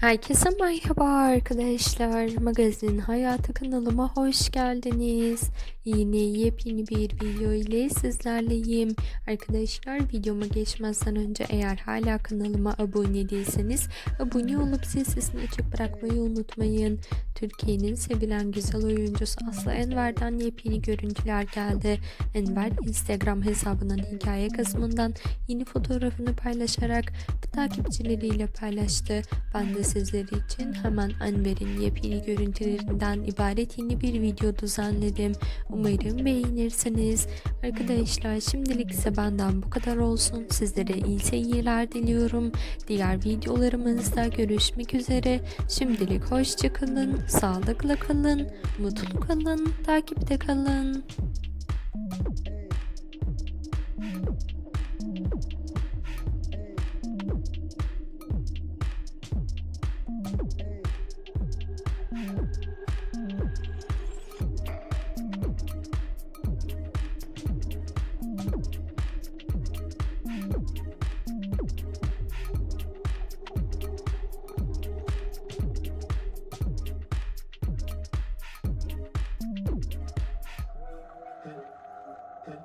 Herkese merhaba arkadaşlar. Magazin Hayatı kanalıma hoş geldiniz. Yine yepyeni bir video ile sizlerleyim. Arkadaşlar videoma geçmezden önce eğer hala kanalıma abone değilseniz abone olup zil sesini açık bırakmayı unutmayın. Türkiye'nin sevilen güzel oyuncusu Aslı Enver'den yepyeni görüntüler geldi. Enver Instagram hesabının hikaye kısmından yeni fotoğrafını paylaşarak takipçileriyle paylaştı. Ben de sizler için hemen Enver'in yepyeni görüntülerinden ibaret yeni bir video düzenledim. Umarım beğenirsiniz. Arkadaşlar şimdilik ise benden bu kadar olsun. Sizlere iyi seyirler diliyorum. Diğer videolarımızda görüşmek üzere. Şimdilik hoşçakalın, sağlıkla kalın, mutlu kalın, takipte kalın. Okay.